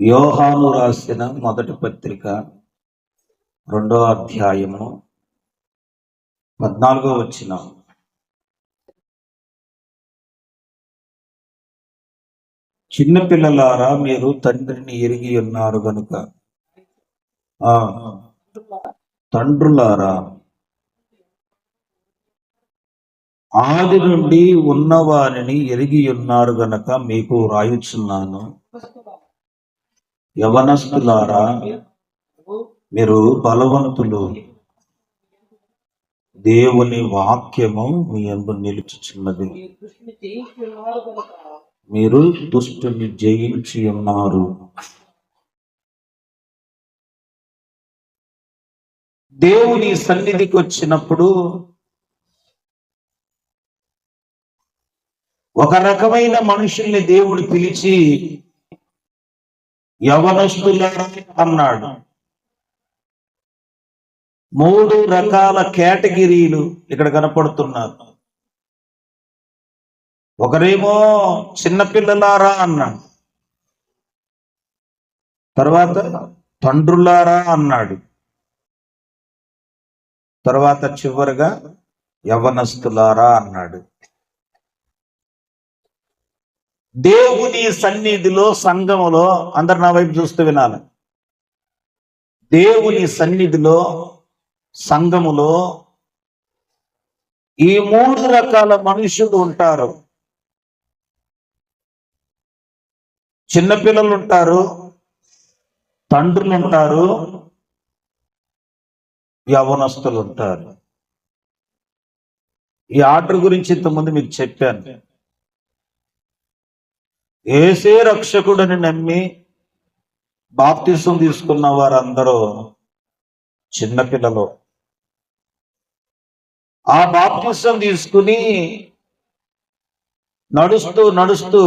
యోహాను రాసిన మొదటి పత్రిక రెండో అధ్యాయము పద్నాలుగో వచ్చిన చిన్నపిల్లలారా మీరు తండ్రిని ఎరిగి ఉన్నారు గనుక. తండ్రులారా ఆది నుండి ఉన్నవారిని ఎరిగి ఉన్నారు గనక మీకు రాయుచున్నాను. యవనస్తులారా మీరు బలవంతులు. దేవుని వాక్యము మీ ఎందు నిలుచుచున్నది. మీరు దుష్టుని జయించి ఉన్నారు. దేవుని సన్నిధికి వచ్చినప్పుడు ఒక రకమైన మనుషుల్ని దేవుడు పిలిచి యవనస్తులారా అన్నాడు. మూడు రకాల కేటగిరీలు ఇక్కడ కనపడుతున్నారు. ఒకరేమో చిన్నపిల్లలారా అన్నాడు. తర్వాత తండ్రులారా అన్నాడు. తర్వాత చివరిగా యవనస్తులారా అన్నాడు. దేవుని సన్నిధిలో సంఘములో అందరు నా వైపు చూస్తూ వినాలి. దేవుని సన్నిధిలో సంఘములో ఈ మూడు రకాల మనుషులు ఉంటారు. చిన్నపిల్లలు ఉంటారు తండ్రులు ఉంటారు యవనస్తులు ఉంటారు. ఈ ఆర్డర్ గురించి ఇంతకుముందు మీకు చెప్పాను. ఏసే రక్షకుడని నమ్మి బాప్తిసం తీసుకున్న వారందరూ చిన్నపిల్లలు ఆ బాప్తిసం తీసుకుని నడుస్తూ నడుస్తూ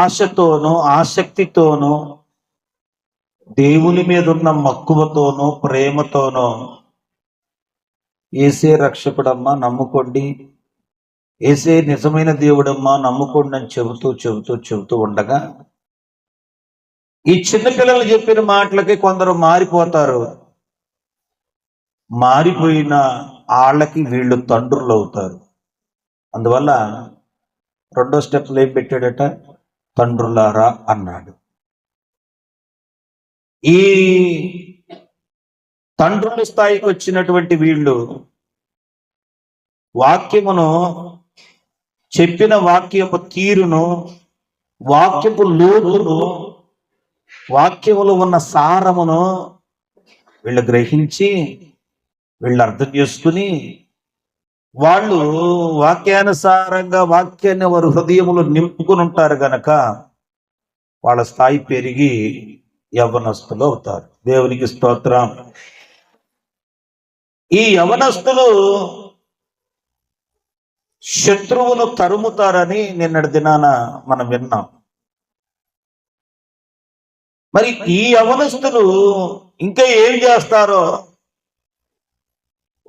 ఆశతోనూ ఆసక్తితోనూ దేవుని మీద ఉన్న మక్కువతోనూ ప్రేమతోనూ ఏసే రక్షకుడమ్మ నమ్ముకోండి. ఏసే నిజమైన దేవుడమ్మా నమ్ముకోండి అని చెబుతూ చెబుతూ చెబుతూ ఉండగా ఈ చిన్నపిల్లలు చెప్పిన మాటలకి కొందరు మారిపోతారు. మారిపోయిన వాళ్ళకి వీళ్ళు తండ్రులు అవుతారు అందువల్ల రెండో స్టెప్లో ఏం పెట్టాడట? తండ్రులారా అన్నాడు. ఈ తండ్రుల స్థాయికి వచ్చినటువంటి వీళ్ళు వాక్యమును చెప్పిన వాక్యపు తీరును వాక్యపు లోతును వాక్యములో ఉన్న సారమును వీళ్ళు గ్రహించి వీళ్ళు అర్థం చేసుకుని వాళ్ళు వాక్యానుసారంగా వాక్యాన్ని వారు హృదయములు నింపుకుని ఉంటారు గనక వాళ్ళ స్థాయి పెరిగి యవనస్తులు అవుతారు. దేవునికి స్తోత్రం. ఈ యవనస్తులు శత్రువును తరుముతారని నిన్నటి దినాన మనం విన్నాం. మరి ఈ అవనస్తులు ఇంకా ఏం చేస్తారో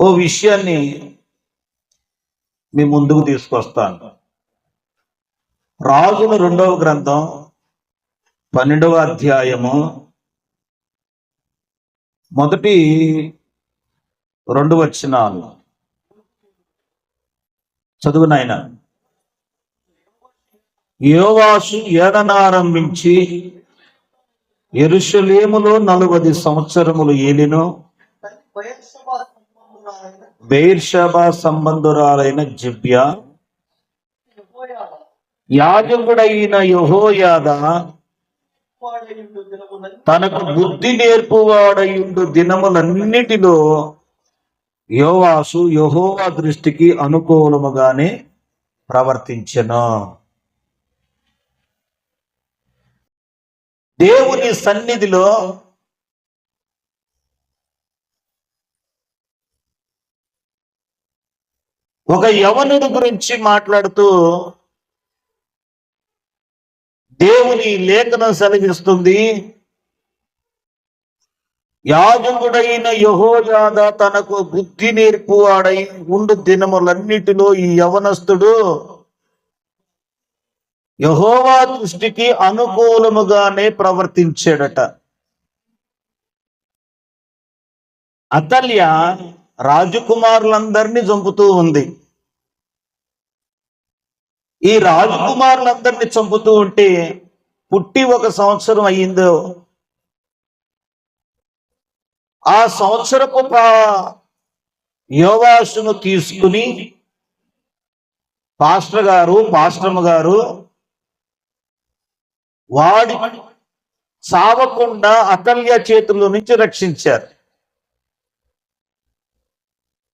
ఓ విషయాన్ని మీ ముందుకు తీసుకొస్తాను. రాజుల రెండవ గ్రంథం పన్నెండవ అధ్యాయము మొదటి రెండు వచ్చినాలు చదువు నాయన. యోవాసు ఏడనారంభించి ఎరుషలేములో నలభై సంవత్సరములు ఏలిను బెయిర్షబా సంబంధురాలైన జిబ్యా యాజకుడైన యహోయాద తనకు బుద్ధి నేర్పువాడయుండు దినములన్నిటిలో యోవాసు యహోవా దృష్టికి అనుకూలముగానే ప్రవర్తించను. దేవుని సన్నిధిలో ఒక యవనుడు గురించి మాట్లాడుతూ దేవుని లేఖనం సెలవిస్తుంది. యాజకుడైన యహోయాద తనకు బుద్ధి నేర్పువాడై ఉండు దినములన్నిటిలో ఈ యవనస్తుడు. యహోవా దృష్టికి అనుకూలముగానే ప్రవర్తించాడట. అతల్య రాజకుమారులందరినీ చంపుతూ ఉంది. ఈ రాజకుమారులందరినీ చంపుతూ ఉంటే పుట్టి ఒక సంవత్సరం అయ్యిందో? ఆ సంవత్సరపు యోగాసును యోవాసును తీసుకుని పాస్టర్ గారు పాస్టమ్ గారు వాడి చావకుండా అతల్య చేతుల నుంచి రక్షించారు.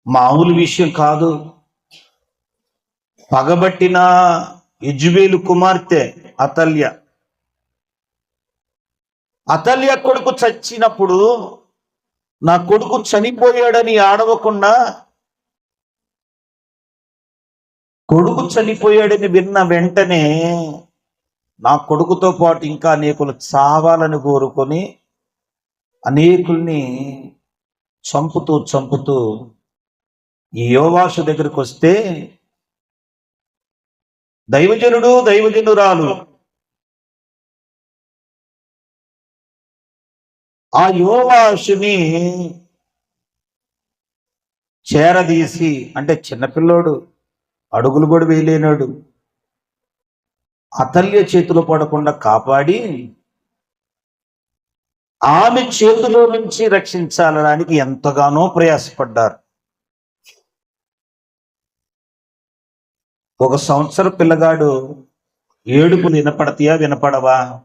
మామూలు విషయం కాదు. పగబట్టిన యజ్బేలు కుమార్తె అతల్య. అతల్య కొడుకు చచ్చినప్పుడు నా కొడుకు చనిపోయాడని ఆడవకుండా కొడుకు చనిపోయాడని విన్న వెంటనే నా కొడుకుతో పాటు ఇంకా అనేకులు చావాలని కోరుకొని అనేకుల్ని చంపుతూ చంపుతూ ఈ యోవాసు దగ్గరికి వస్తే దైవజనుడు దైవజనురాలు. ఆ యోవాసుని చేరదీసి అంటే చిన్నపిల్లోడు అడుగులు కూడా వేయలేనాడు. అతల్య చేతిలో పడకుండా కాపాడి ఆమె చేతిలో నుంచి రక్షించాలడానికి ఎంతగానో ప్రయాసపడ్డారు. ఒక సంవత్సర పిల్లగాడు ఏడుపులు వినపడతాయా వినపడవా?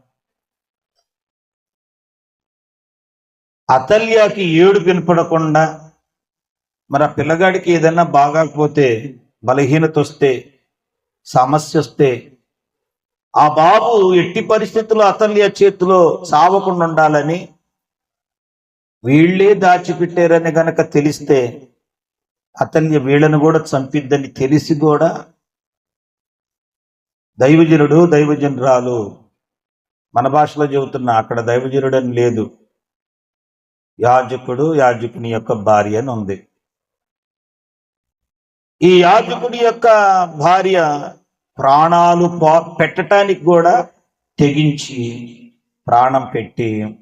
అతల్యాకి ఏడు వినపడకుండా మరి ఆ పిల్లగాడికి ఏదైనా బాగాకపోతే బలహీనత వస్తే సమస్య వస్తే ఆ బాబు ఎట్టి పరిస్థితుల్లో అతల్య చేతిలో సావకుండా ఉండాలని వీళ్ళే దాచిపెట్టారని గనక తెలిస్తే అతల్య వీళ్ళను కూడా చంపిద్దని తెలిసి కూడా దైవజనుడు దైవజనురాలు మన భాషలో చెబుతున్నా అక్కడ దైవజనుడని లేదు. యాజకుడు యాజకుని యొక్క భార్య అని ఉంది. ఈ యాజకుడి యొక్క భార్య ప్రాణాలు పెట్టడానికి పెట్టటానికి కూడా తెగించి ప్రాణం పెట్టి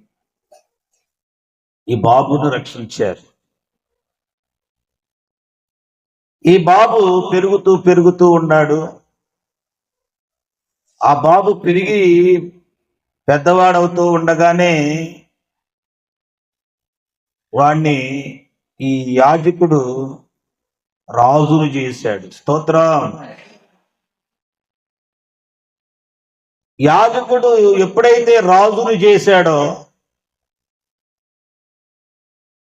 ఈ బాబును రక్షించారు. ఈ బాబు పెరుగుతూ పెరుగుతూ ఉన్నాడు. ఆ బాబు పెరిగి పెద్దవాడవుతూ ఉండగానే వాణ్ణి ఈ యాజకుడు రాజును చేశాడు. స్తోత్రం. యాజకుడు ఎప్పుడైతే రాజును చేశాడో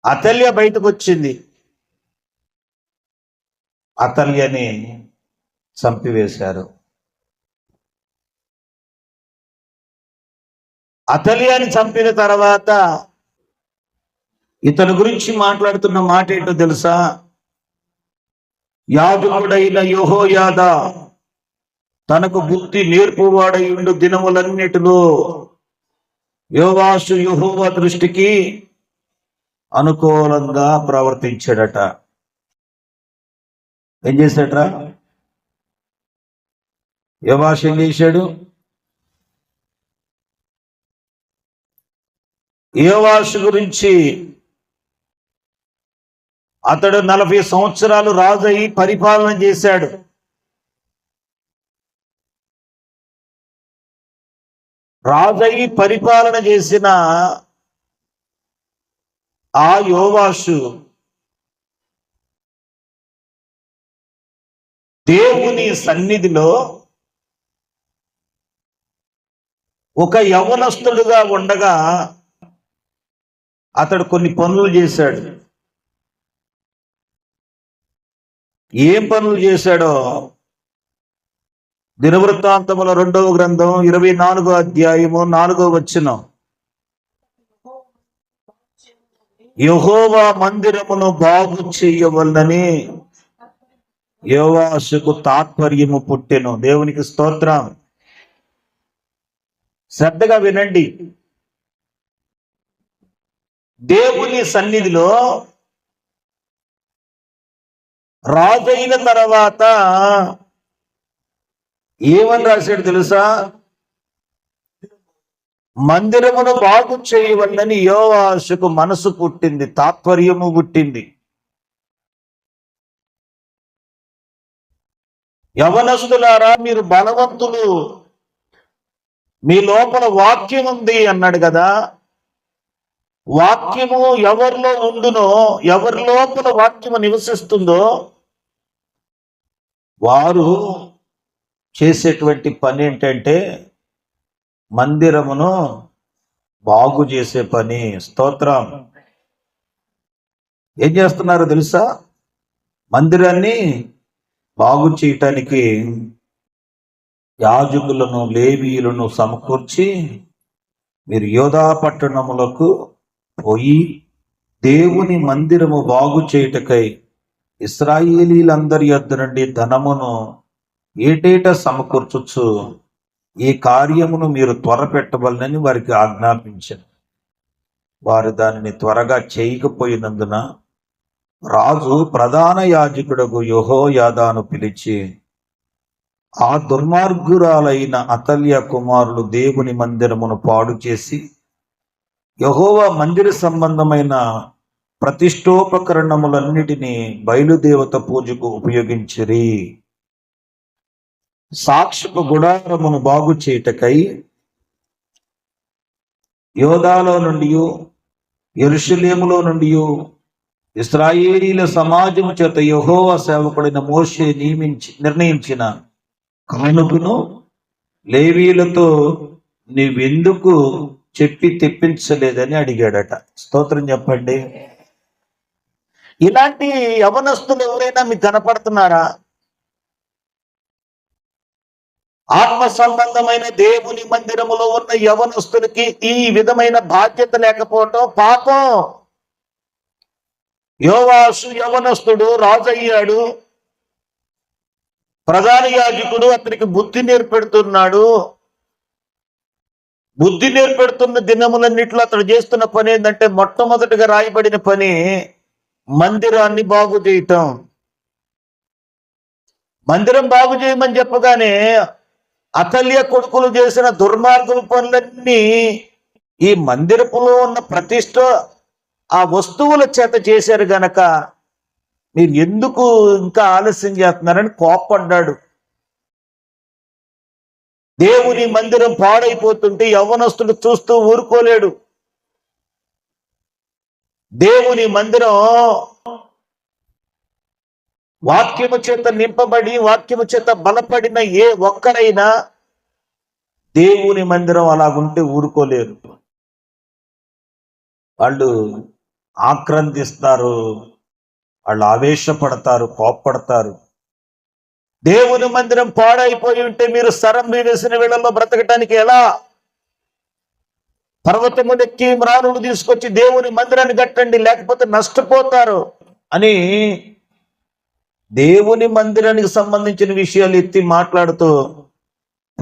అతల్య బయటకు వచ్చింది అతల్యని చంపివేశారు. అతల్యాని చంపిన తర్వాత ఇతని గురించి మాట్లాడుతున్న మాట ఏంటో తెలుసా? యాజకుడైన యెహోయాద తనకు బుద్ధి నేర్పువాడై ఉండు దినములన్నిటిలో యోవాసు యుహోవ దృష్టికి అనుకూలంగా ప్రవర్తించాడట. ఏం చేశాడరా యోవాసు ఏం చేశాడు? యోవాసు గురించి అతడు నలభై సంవత్సరాలు రాజు అయి పరిపాలన చేశాడు. రాజయి పరిపాలన చేసిన ఆ యోవాసు దేవుని సన్నిధిలో ఒక యవనస్తుడుగా ఉండగా అతడు కొన్ని పనులు చేశాడు. ఏం పనులు చేశాడో? దినవృత్తాంతముల రెండవ గ్రంథం ఇరవై నాలుగో అధ్యాయము నాలుగో వచ్చిన యహోవా మందిరమును బాగు చేయవలనని యోవాసుకు తాత్పర్యము పుట్టెను. దేవునికి స్తోత్రం. శ్రద్ధగా వినండి. దేవుని సన్నిధిలో రాజైన తర్వాత ఏమని రాశాడు తెలుసా? మందిరమును బాగు చేయవల్లని యోవాసుకు మనసు పుట్టింది తాత్పర్యము పుట్టింది. యవనస్తులారా మీరు బలవంతులు. మీ లోపల వాక్యం ఉంది అన్నాడు కదా? వాక్యము ఎవరిలో ఉండునో ఎవరి లోపల వాక్యము నివసిస్తుందో వారు చేసేటువంటి పని ఏంటంటే మందిరమును బాగు చేసే పని. స్తోత్రం. ఏం చేస్తున్నారో తెలుసా? మందిరాన్ని బాగు చేయటానికి యాజకులను లేవీయులను సమకూర్చి మీరు యోధా పట్టణములకు పోయి దేవుని మందిరము బాగు చేయుటకై ఇస్రాయేలీలందరి యొద్ద నుండి ధనమును ఏటేటా సమకూర్చుచు ఈ కార్యమును మీరు త్వరపెట్టవలనని వారికి ఆజ్ఞాపించారు వారు దానిని త్వరగా చేయకపోయినందున రాజు ప్రధాన యాజకుడకు యెహోయాదాను పిలిచి ఆ దుర్మార్గురాలైన అతల్య కుమారులు దేవుని మందిరమును పాడు చేసి యహోవా మందిర సంబంధమైన ప్రతిష్టోపకరణములన్నిటినీ బయలుదేవత పూజకు ఉపయోగించిరి. సాక్షపు గుడారమును బాగు చేయుటకై యోధాలో నుండి ఎరుషలేములో నుండి ఇస్రాయేలీల సమాజము చేత యహోవా సేవకుడైన మోషే నియమించి నిర్ణయించిన కానుకను లేవీలతో నీవెందుకు చెప్పి తెప్పించలేదని అడిగాడట. స్తోత్రం చెప్పండి. ఇలాంటి యవనస్తులు ఎవరైనా మీకు కనపడుతున్నారా? ఆత్మ సంబంధమైన దేవుని మందిరములో ఉన్న యవనస్తులకి ఈ విధమైన బాధ్యత లేకపోవటం పాపం. యోవాసు యవనస్తుడు రాజయ్యాడు. ప్రధాన యాజకుడు అతనికి బుద్ధి నేర్పెడుతున్నాడు. బుద్ధి నేర్పెడుతున్న దినములన్నిట్లో అతడు చేస్తున్న పని ఏంటంటే మొట్టమొదటిగా రాయబడిన పని మందిరాన్ని బాగు చేయటం. మందిరం బాగు చేయమని చెప్పగానే అతల్య కొడుకులు చేసిన దుర్మార్గం పనులన్నీ ఈ మందిరపులో ఉన్న ప్రతిష్ట ఆ వస్తువుల చేత చేశారు గనక మీరు ఎందుకు ఇంకా ఆలస్యం చేస్తున్నారని కోప్పడ్డాడు. దేవుని మందిరం పాడైపోతుంటే యవనస్తుడు చూస్తూ ఊరుకోలేడు. దేవుని మందిరం వాక్యము చేత నింపబడి వాక్యము చేత బలపడిన ఏ ఒక్కరైనా దేవుని మందిరం అలాగుంటే ఊరుకోలేరు. వాళ్ళు ఆక్రందిస్తారు వాళ్ళు ఆవేశపడతారు కోప్పడతారు. దేవుని మందిరం పాడైపోయి ఉంటే మీరు సరం వేసిన వేళల్లో బ్రతకటానికి ఎలా? పర్వతము ఎక్కి మ్రానులు తీసుకొచ్చి దేవుని మందిరాన్ని కట్టండి లేకపోతే నష్టపోతారు అని దేవుని మందిరానికి సంబంధించిన విషయాలు ఎత్తి మాట్లాడుతూ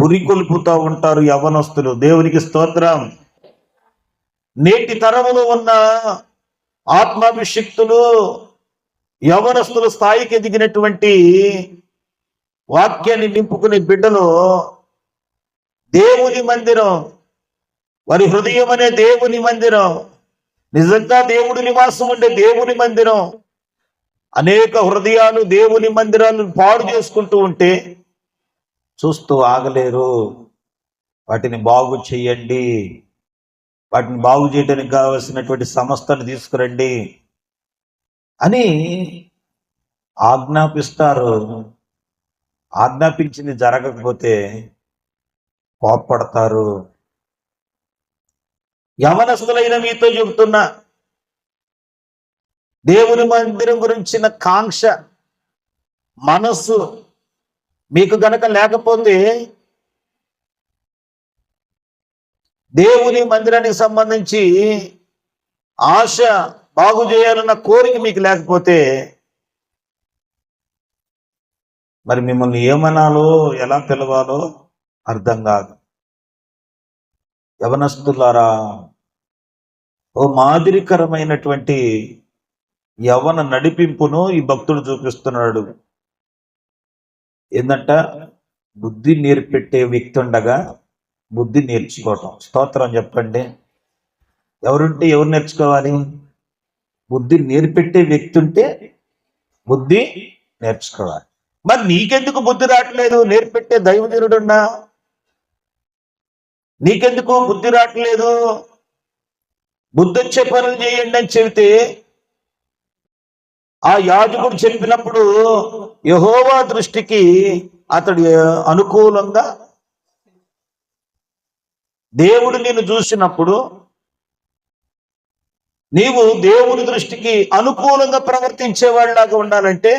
పురికొల్పుతూ ఉంటారు యవనస్తులు. దేవునికి స్తోత్రం. నేటి తరములో ఉన్న ఆత్మాభిషిక్తులు యవనస్తుల స్థాయికి ఎదిగినటువంటి వాక్యాన్ని నింపుకునే బిడ్డలు దేవుని మందిరం వారి హృదయం అనే దేవుని మందిరం నిజంగా దేవుడి నివాసం ఉండే దేవుని మందిరం అనేక హృదయాలు దేవుని మందిరాలను పాడు చేసుకుంటూ ఉంటే చూస్తూ ఆగలేరు. వాటిని బాగు చేయండి. వాటిని బాగు చేయడానికి కావలసినటువంటి సంస్థను తీసుకురండి అని ఆజ్ఞాపిస్తారు. ఆజ్ఞాపించింది జరగకపోతే కోప్పడతారు. యవనస్తులైన మీతో చెబుతున్నా దేవుని మందిరం గురించిన కాంక్ష మనస్సు మీకు గనక లేకపోతే దేవుని మందిరానికి సంబంధించి ఆశ బాగు చేయాలన్న కోరిక మీకు లేకపోతే మరి మిమ్మల్ని ఏమనాలో ఎలా పిలవాలో అర్థం కాదు. యవనస్తులారా ఓ మాదిరికరమైనటువంటి యవన నడిపింపును ఈ భక్తుడు చూపిస్తున్నాడు. ఏంటంట బుద్ధి నేర్పెట్టే వ్యక్తి ఉండగా బుద్ధి నేర్చుకోవటం. స్తోత్రం చెప్పండి. ఎవరుంటే ఎవరు నేర్చుకోవాలి? బుద్ధి నేర్పెట్టే వ్యక్తి ఉంటే బుద్ధి నేర్చుకోవాలి. మరి నీకెందుకు బుద్ధి రావట్లేదు? నేర్పెట్టే దైవజనుడున్నా. నీకెందుకు బుద్ధి రావట్లేదు? బుద్ధి వచ్చే పనులు చేయండి అని చెబితే ఆ యాజకుడు చెప్పినప్పుడు యహోవా దృష్టికి అతడి అనుకూలంగా దేవుడు నిన్ను చూసినప్పుడు నీవు దేవుని దృష్టికి అనుకూలంగా ప్రవర్తించేవాళ్ళలాగా ఉండాలంటే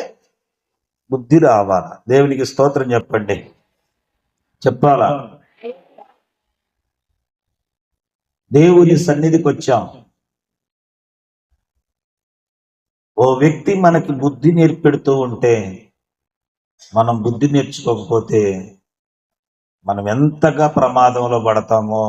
బుద్ధి రావాలా? దేవునికి స్తోత్రం చెప్పండి. చెప్పాలా? దేవుని సన్నిధికి వచ్చాం. ఓ వ్యక్తి మనకి బుద్ధి నేర్పెడుతూ ఉంటే మనం బుద్ధి నేర్చుకోకపోతే మనం ఎంతగా ప్రమాదంలో పడతామో